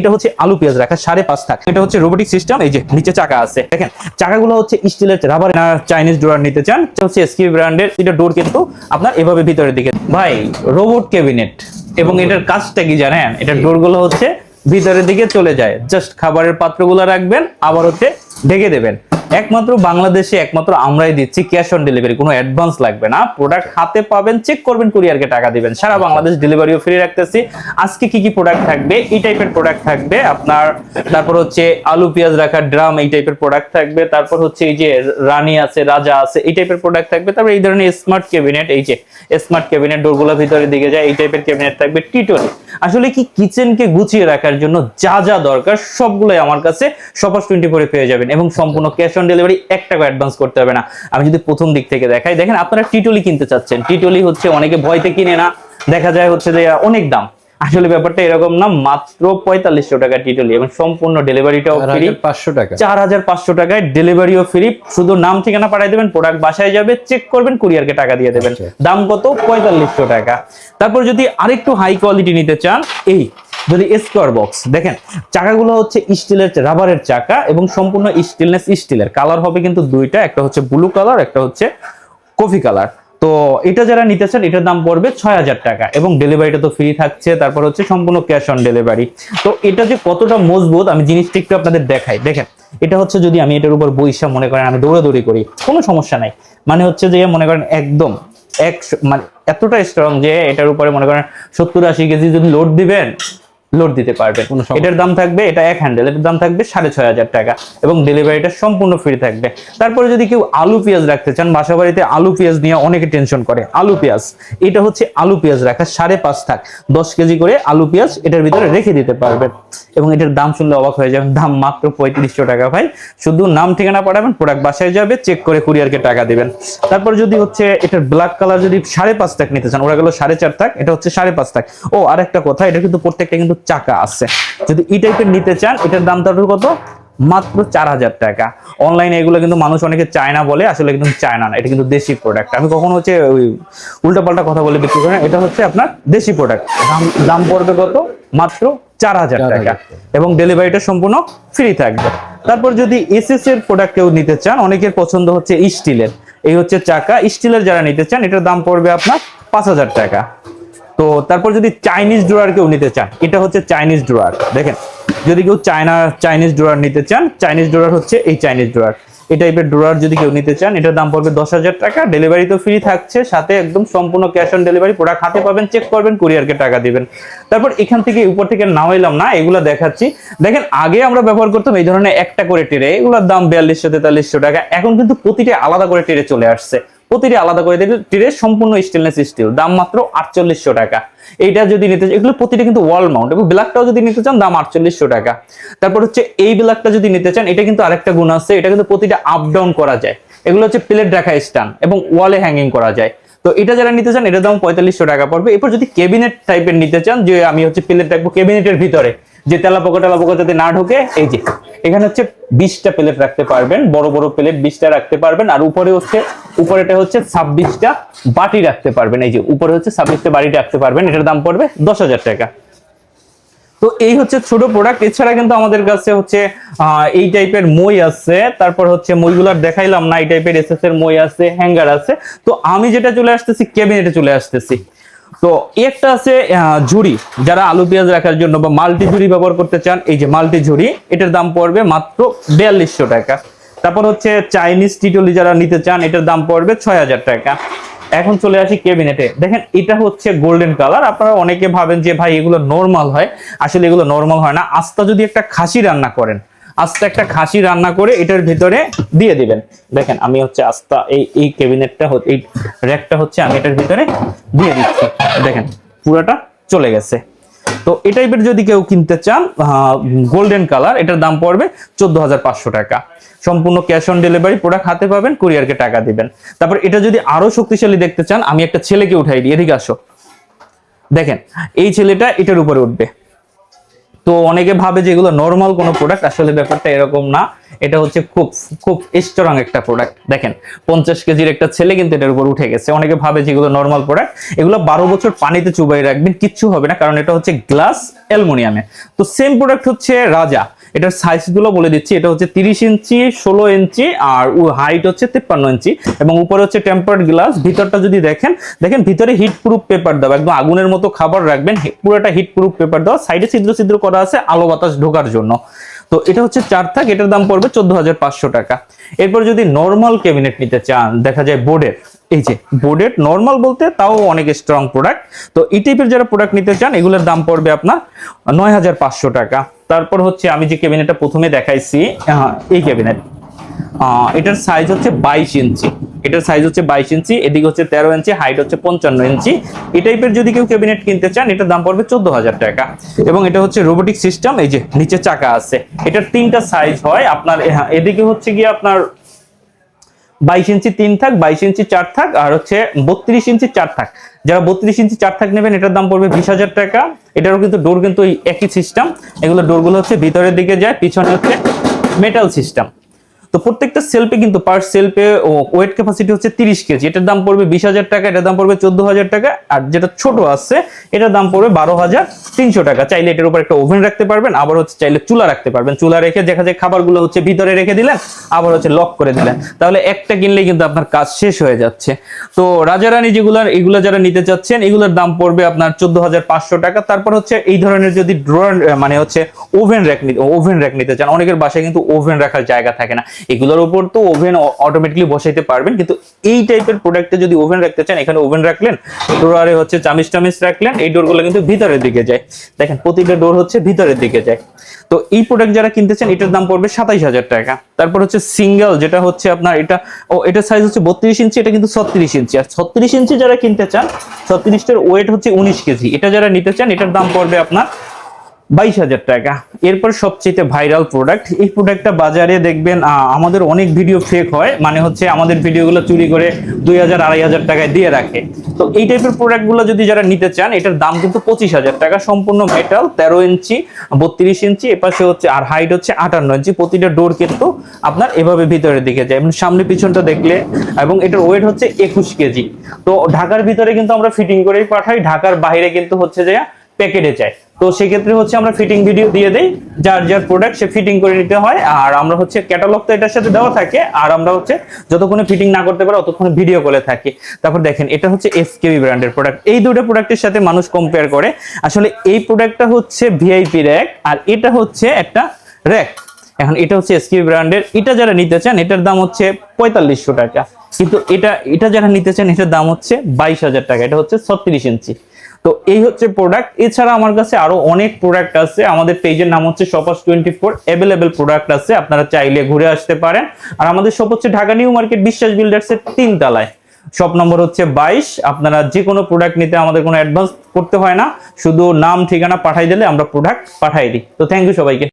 এটা হচ্ছে আলু পেঁয়াজ রাখা, সাড়ে পাঁচ থাক। এটা হচ্ছে রোবোটিক সিস্টেম এই যে নিচে চাকা আছে। দেখেন, চাকাগুলো হচ্ছে স্টিলের রাবার না চাইনিজ ডোর নিতে চান। হচ্ছে এসকি ব্র্যান্ডের এটা ডোর কিন্তু আপনার এভাবে ভিতরের দিকে। ভাই রোবট ক্যাবিনেট এবং এটার কাজটা কি জানেন? এটা ডোরগুলো হচ্ছে ভিতরের দিকে চলে যায়। জাস্ট খাবারের পাত্রগুলো রাখবেন, আবার হচ্ছে ঢেকে দেবেন। একমাত্র বাংলাদেশে, একমাত্র আমরাই দিচ্ছি ক্যাশ অন ডেলিভারি কোনো অ্যাডভান্স লাগবে না। প্রোডাক্ট হাতে পাবেন চেক করবেন, কুরিয়ারকে টাকা দিবেন। সারা বাংলাদেশ ডেলিভারিও ফ্রি রাখতেছি। আজকে কি কি প্রোডাক্ট থাকবে? এই টাইপের প্রোডাক্ট থাকবে। আপনার, তারপর হচ্ছে আলু, পেঁয়াজ রাখার ড্রাম এই টাইপের প্রোডাক্ট থাকবে। তারপর হচ্ছে এই যে রানী আছে, রাজা আছে, এই টাইপের প্রোডাক্ট থাকবে। তারপর এই ধরনের স্মার্ট ক্যাবিনেট এই যে স্মার্ট ক্যাবিনেট ডোরগুলো ভিতরের দিকে যায়, এই টাইপের ক্যাবিনেট থাকবে টিটনি আসলে কি কিচেনকে গুছিয়ে রাখার জন্য যা যা দরকার সবগুলোই আমার কাছে সপাস টোয়েন্টি ফোরে পেয়ে যাবেন এবং সম্পূর্ণ ক্যাশ অন ডেলিভারি এক টাকা অ্যাডভান্স করতে হবে না। আমি যদি প্রথম দিক থেকে দেখাই দেখেন আপনারা টিটলি কিনতে চাচ্ছেন। টিটলি হচ্ছে অনেকে ভয়তে কিনে না। দেখা যায় হচ্ছে যে অনেক দাম। আসলে ব্যাপারটা এরকম না মাত্র পঁয়তাল্লিশশো টাকা টিটলি এবং সম্পূর্ণ ডেলিভারিটাও ফ্রি পাঁচশো টাকা। চার হাজার পাঁচশো টাকায় ডেলিভারিও ফ্রি শুধু নাম ঠিকানা পাঠিয়ে দেবেন প্রোডাক্ট বাসায় যাবে চেক করবেন কুরিয়ারকে টাকা দিয়ে দেবেন। আচ্ছা। দাম কত? পঁয়তাল্লিশশো টাকা। তারপর যদি আরেকটু হাই কোয়ালিটি নিতে চান এই যদি স্কোয়ার বক্স দেখেন চাকাগুলো হচ্ছে স্টিলের রাবারের চাকা এবং সম্পূর্ণ স্টিলনেস স্টিলের কালার হবে কিন্তু দুইটা একটা হচ্ছে ব্লু কালার একটা হচ্ছে কফি কালার তো এটা যারা নিতে চান এটার দাম পড়বে ছয় হাজার টাকা এবং ডেলিভারিটা তো ফ্রি থাকছে, তারপর হচ্ছে সম্পূর্ণ ক্যাশ অন ডেলিভারি তো এটা যে কতটা মজবুত, আমি জিনিসটা একটু আপনাদের দেখাই। দেখেন, এটা হচ্ছে যদি আমি এটার উপর বৈশা মনে করেন, আমি দৌড়াদৌড়ি করি, কোনো সমস্যা নাই। মানে হচ্ছে যে মনে করেন একদম এক মানে এতটা স্ট্রং যে এটার উপরে মনে করেন সত্তর আশি কেজি যদি লোড দিবেন লোড দিতে পারবেন। এটার দাম থাকবে এটা এক হ্যান্ডেল এটার দাম থাকবে সাড়ে ছয় হাজার টাকা এবং ডেলিভারিটা সম্পূর্ণ ফ্রি থাকবে। তারপরে যদি কেউ আলু পেঁয়াজ রাখতে চান বাসা বাড়িতে আলু পেঁয়াজ নিয়ে অনেকে টেনশন করে। আলু পেঁয়াজ এটা হচ্ছে আলু পেঁয়াজ রাখা সাড়ে পাঁচ থাক। দশ কেজি করে আলু পেঁয়াজ এটার ভিতরে রেখে দিতে পারবেন। এবং এটার দাম শুনলে অবাক হয়ে যাবেন দাম মাত্র পঁয়ত্রিশশো টাকা ভাই। শুধু নাম ঠিকানা পাঠাবেন প্রোডাক্ট বাসায় যাবে চেক করে কুরিয়ারকে টাকা দেবেন। তারপর যদি হচ্ছে এটার ব্ল্যাক কালার যদি সাড়ে পাঁচ থাক নিতে চান ওরা গেল সাড়ে চার থাক এটা হচ্ছে সাড়ে পাঁচ থাক। ও আরেকটা কথা এটা কিন্তু প্রত্যেকটা কিন্তু চাকা আছে। যদি এই টাইপের নিতে চান এটার দাম তার কত? মাত্র চার হাজার টাকা। অনলাইনে এগুলো কিন্তু মানুষ অনেকে চায়না বলে আসলে কিন্তু চায়না না এটা কিন্তু দেশি প্রোডাক্ট আমি কখনো হচ্ছে ওই উল্টাপাল্টা কথা বলে বিক্রি করি না এটা হচ্ছে আপনার দেশি প্রোডাক্ট দাম দাম পড়বে কত? মাত্র চার হাজার টাকা। এবং ডেলিভারিটা সম্পূর্ণ ফ্রি থাকবে। তারপর যদি এসএস এর প্রোডাক্ট কেউ নিতে চান অনেকের পছন্দ হচ্ছে স্টিলের এই হচ্ছে চাকা। স্টিলের যারা নিতে চান এটার দাম পড়বে আপনার পাঁচ হাজার টাকা। তো তারপর যদি চাইনিজ ড্রয়ার কেউ নিতে চান, এটা হচ্ছে চাইনিজ ড্রয়ার দেখেন, যদি কেউ চায়না চাইনিজ ড্রয়ার নিতে চান চাইনিজ ড্রয়ার হচ্ছে এই চাইনিজ ড্রয়ার এই টাইপের ড্রয়ার যদি কেউ নিতে চান, এটার দাম পড়বে দশ হাজার টাকা ডেলিভারি তো ফ্রি থাকছে, সাথে একদম সম্পূর্ণ ক্যাশ অন ডেলিভারি প্রোডাক্ট হাতে পাবেন চেক করবেন কুরিয়ারকে টাকা দিবেন। তারপর এখান থেকে উপর থেকে নামাইলাম না, এগুলো দেখাচ্ছি। দেখেন, আগে আমরা ব্যবহার করতাম এই ধরনের একটা করে টেরে এগুলোর দাম বিয়াল্লিশশো তেতাল্লিশশো টাকা, এখন কিন্তু প্রতিটা আলাদা করে টেরে চলে আসছে। প্রতিটি আলাদা করে টিরে সম্পূর্ণ স্টেনলেস স্টিল দাম মাত্র আটচল্লিশশো টাকা। এইটা যদি নিতে এগুলো প্রতিটা কিন্তু ওয়াল মাউন্ট এবং ব্ল্যাকটাও যদি নিতে চান, দাম আটচল্লিশশো টাকা। তারপর হচ্ছে এই ব্ল্যাকটা যদি নিতে চান, এটা কিন্তু আরেকটা গুণ আছে, এটা কিন্তু প্রতিটা আপ ডাউন করা যায়। এগুলো হচ্ছে প্লেট রাখা স্টান এবং ওয়ালে হ্যাঙ্গিং করা যায়। তো এটা যারা নিতে চান, এটার দাম পঁয়তাল্লিশশো টাকা পড়বে। এরপর যদি ক্যাবিনেট টাইপের নিতে চান, যে আমি হচ্ছে প্লেট রাখব ক্যাবিনেটের ভিতরে, যে তেলাপোকা টেলাপোকা যাতে না ঢোকে, এই যে, এখানে হচ্ছে বিশটা প্লেট রাখতে পারবেন, বড় বড় প্লেট বিশটা রাখতে পারবেন, আর উপরে হচ্ছে উপরেটা হচ্ছে ছাব্বিশটা বাটি রাখতে পারবেন। এই যে উপরে হচ্ছে ছাব্বিশটা বাটি রাখতে পারবেন। এটার দাম পড়বে দশ হাজার টাকা। তো এই হচ্ছে ছোট প্রোডাক্ট এছাড়া কিন্তু আমাদের কাছে হচ্ছে এই টাইপের মই আছে। তারপর হচ্ছে মইগুলার দেখাইলাম না, এই টাইপের এসএস এর মই আছে হ্যাঙ্গার আছে। তো আমি যেটা চলে আসতেছি ক্যাবিনেটে চলে আসতেছি। তো একটা আছে ঝুড়ি। যারা আলু পেঁয়াজ রাখার জন্য বা মাল্টি ঝুড়ি ব্যবহার করতে চান, এই যে মাল্টি ঝুড়ি, এটার দাম পড়বে মাত্র বিয়াল্লিশশো টাকা। তারপর হচ্ছে চাইনিজ টিটলি যারা নিতে চান, এটার দাম পড়বে ছয় হাজার টাকা। এখন চলে আসি ক্যাবিনেটে দেখেন, এটা হচ্ছে গোল্ডেন কালার আপনারা অনেকে ভাবেন যে, ভাই, এগুলো নর্মাল হয়। আসলে এগুলো নর্মাল হয় না। আস্তা যদি একটা খাসি রান্না করেন, আস্তা একটা খাসি রান্না করে এটার ভিতরে দিয়ে দিবেন। দেখেন, আমি হচ্ছে আস্তা, এই এই ক্যাবিনেটটা এই র্যাকটা হচ্ছে আমি এটার ভিতরে দিয়ে দিচ্ছি। দেখেন, পুরাটা চলে গেছে। তো এই টাইপের যদি কেউ কিনতে চান গোল্ডেন কালার এটার দাম পড়বে চোদ্দ হাজার পাঁচশো টাকা। সম্পূর্ণ ক্যাশ অন ডেলিভারি প্রোডাক্ট হাতে পাবেন কুরিয়ারকে টাকা দিবেন। তারপর এটা যদি আরও শক্তিশালী দেখতে চান, আমি একটা ছেলেকে উঠাই দিই, এদিকে আসো। দেখেন, এই ছেলেটা এটার উপরে উঠবে। তো অনেকে ভাবে যে এগুলো নর্মাল কোনো প্রোডাক্ট আসলে ব্যাপারটা এরকম না। এটা হচ্ছে খুব খুব স্ট্রং একটা প্রোডাক্ট দেখেন, পঞ্চাশ কেজির একটা ছেলে কিন্তু এটার উপর উঠে গেছে। অনেকে ভাবে যে এগুলো নর্মাল প্রোডাক্ট এগুলো বারো বছর পানিতে চুবাই রাখবেন, কিচ্ছু হবে না, কারণ এটা হচ্ছে গ্লাস অ্যালমোনিয়ামে। তো সেম প্রোডাক্ট হচ্ছে রাজা। এটার সাইজগুলো বলে দিচ্ছি। এটা হচ্ছে তিরিশ ইঞ্চি, ষোলো ইঞ্চি আর হাইট হচ্ছে তিপ্পান্ন ইঞ্চি এবং উপরে হচ্ছে টেম্পার্ড গ্লাস ভিতরটা যদি দেখেন দেখেন ভিতরে হিট প্রুফ পেপার দেওয়া। একদম আগুনের মতো খাবার রাখবেন। পুরোটা হিট প্রুফ পেপার দেওয়া। সাইডে ছিদ্র ছিদ্র করা আছে আলো বাতাস ঢোকার জন্য। তো এটা হচ্ছে চার থাক, এটার দাম পড়বে চোদ্দ হাজার পাঁচশো টাকা। এরপর যদি নর্মাল ক্যাবিনেট নিতে চান, দেখা যায় বোর্ডের এই যে বোর্ডের নর্মাল বলতে তাও অনেক স্ট্রং প্রোডাক্ট তো এই টাইপের যারা প্রোডাক্ট নিতে চান, এগুলোর দাম পড়বে আপনার নয় হাজার পাঁচশো টাকা। তারপর হচ্ছে আমি যে ক্যাবিনেটটা প্রথমে দেখাইছি আহ, এই ক্যাবিনেট। এটার সাইজ হচ্ছে বাইশ ইঞ্চি। এটার সাইজ হচ্ছে বাইশ ইঞ্চি এদিকে হচ্ছে তেরো ইঞ্চি হাইট হচ্ছে পঞ্চান্ন ইঞ্চি। এই টাইপের যদি কেউ ক্যাবিনেট কিনতে চান এটার দাম পড়বে চোদ্দ হাজার টাকা। এবং এটা হচ্ছে রোবোটিক সিস্টেম এই যে নিচে চাকা আছে। এটার তিনটা সাইজ হয় আপনার হ্যাঁ, এদিকে হচ্ছে গিয়ে আপনার বাইশ ইঞ্চি তিন থাক, বাইশ ইঞ্চি চার থাক, আর হচ্ছে বত্রিশ ইঞ্চি চার থাক। যারা বত্রিশ ইঞ্চি চার থাক নেবেন, এটার দাম পড়বে বিশ হাজার টাকা। এটারও কিন্তু ডোর কিন্তু একই সিস্টেম এগুলো ডোরগুলো হচ্ছে ভিতরের দিকে যায়, পিছনে হচ্ছে মেটাল সিস্টেম তো প্রত্যেকটা সেলফে কিন্তু পার সেলফে ওয়েট ক্যাপাসিটি হচ্ছে তিরিশ কেজি এটার দাম পড়বে বিশ হাজার টাকা, এটার দাম পড়বে চোদ্দ হাজার টাকা, আর যেটা ছোট আছে, এটার দাম পড়বে বারো হাজার তিনশো টাকা। চাইলে এটার উপর একটা ওভেন রাখতে পারবেন, আবার হচ্ছে চাইলে চুলা রাখতে পারবেন। চুলা রেখে দেখা যায় খাবারগুলো হচ্ছে ভিতরে রেখে দিলেন, আবার হচ্ছে লক করে দিলেন। তাহলে একটা কিনলেই কিন্তু আপনার কাজ শেষ হয়ে যাচ্ছে। তো রাজারানী যেগুলার এগুলো যারা নিতে চাচ্ছেন, এগুলোর দাম পড়বে আপনার চোদ্দ হাজার পাঁচশো টাকা। তারপর হচ্ছে এই ধরনের যদি ড্রয়ার মানে হচ্ছে ওভেন র্যাক ওভেন র্যাক নিতে চান, অনেকের বাসায় কিন্তু ওভেন রাখার জায়গা থাকে না। এগুলোর উপর তো ওভেন অটোমেটিকলি বসাইতে পারবেন। কিন্তু এই টাইপের প্রোডাক্টে যদি ওভেন রাখতে চান, এখানে ওভেন রাখলেন ডোরারে হচ্ছে চামিচ টামিচ রাখলেন, এই ডোরগুলো কিন্তু ভিতরের দিকে যায়। দেখেন, প্রতিটা ডোর হচ্ছে ভিতরের দিকে যায়। তো এই প্রোডাক্ট যারা কিনতে চান, এটার দাম পড়বে সাতাইশ হাজার টাকা। তারপর হচ্ছে সিঙ্গেল যেটা হচ্ছে আপনার এটা, ও এটার সাইজ হচ্ছে বত্রিশ ইঞ্চি, এটা কিন্তু ছত্রিশ ইঞ্চি। আর ছত্রিশ ইঞ্চি যারা কিনতে চান, ছত্রিশটার ওয়েট হচ্ছে উনিশ কেজি। এটা যারা নিতে চান, এটার দাম পড়বে আপনার বাইশ হাজার টাকা। এরপর সবচেয়ে ভাইরাল প্রোডাক্ট এই প্রোডাক্টটা বাজারে দেখবেন আমাদের অনেক ভিডিও ফেক হয় মানে হচ্ছে আমাদের ভিডিওগুলো চুরি করে দুই হাজার, আড়াই হাজার টাকায় দিয়ে রাখে। তো এই টাইপের প্রোডাক্টগুলো যদি যারা নিতে চান, এটার দাম কিন্তু পঁচিশ হাজার টাকা, সম্পূর্ণ মেটাল তেরো ইঞ্চি, বত্রিশ ইঞ্চি, এপাশে হচ্ছে, আর হাইট হচ্ছে আটান্ন ইঞ্চি, প্রতিটা ডোর কিন্তু আপনার এভাবে ভিতরের দিকে যায়। এবং সামনে পিছনটা দেখলে, এবং এটার ওয়েট হচ্ছে একুশ কেজি। তো ঢাকার ভিতরে কিন্তু আমরা ফিটিং করেই পাঠাই, ঢাকার বাইরে কিন্তু হচ্ছে যে প্যাকেটে চাই। তো সেক্ষেত্রে হচ্ছে আমরা ফিটিং ভিডিও দিয়ে দেই, যার যার প্রোডাক্ট সে ফিটিং করে নিতে হয়, আর আমরা হচ্ছে ক্যাটালগ তো এটার সাথে দেওয়া থাকে, আর আমরা হচ্ছে যতক্ষণে ফিটিং না করতে পারে ততক্ষণে ভিডিও কলে থাকি। তারপর দেখেন, এটা হচ্ছে এসকেবি ব্র্যান্ডের প্রোডাক্ট এই দুটো প্রোডাক্টের সাথে মানুষ কম্পেয়ার করে। আসলে এই প্রোডাক্টটা হচ্ছে ভিআইপি র্যাক আর এটা হচ্ছে একটা র্যাক এখন এটা হচ্ছে এসকিউ ব্র্যান্ডের এটা যারা নিতে চান, এটার দাম হচ্ছে পঁয়তাল্লিশশো টাকা। কিন্তু এটা এটা যারা নিতে চান, এটার দাম হচ্ছে বাইশ হাজার টাকা। এটা হচ্ছে ছত্রিশ ইঞ্চি। তো এই হচ্ছে প্রোডাক্ট এছাড়া আমার কাছে আরও অনেক প্রোডাক্ট আছে। আমাদের পেজের নাম হচ্ছে shoppers twenty four available product আছে, আপনারা চাইলে ঘুরে আসতে পারেন। আর আমাদের সব হচ্ছে Dhaka new market Biswas builders এর তিন তলায়। শপ নম্বর হচ্ছে বাইশ। আপনারা যে কোনো প্রোডাক্ট নিতে আমাদের কোনো অ্যাডভান্স করতে হয় না। শুধু নাম, ঠিকানা পাঠাই দিলে আমরা প্রোডাক্ট পাঠাই দিই। তো থ্যাংক ইউ সবাইকে।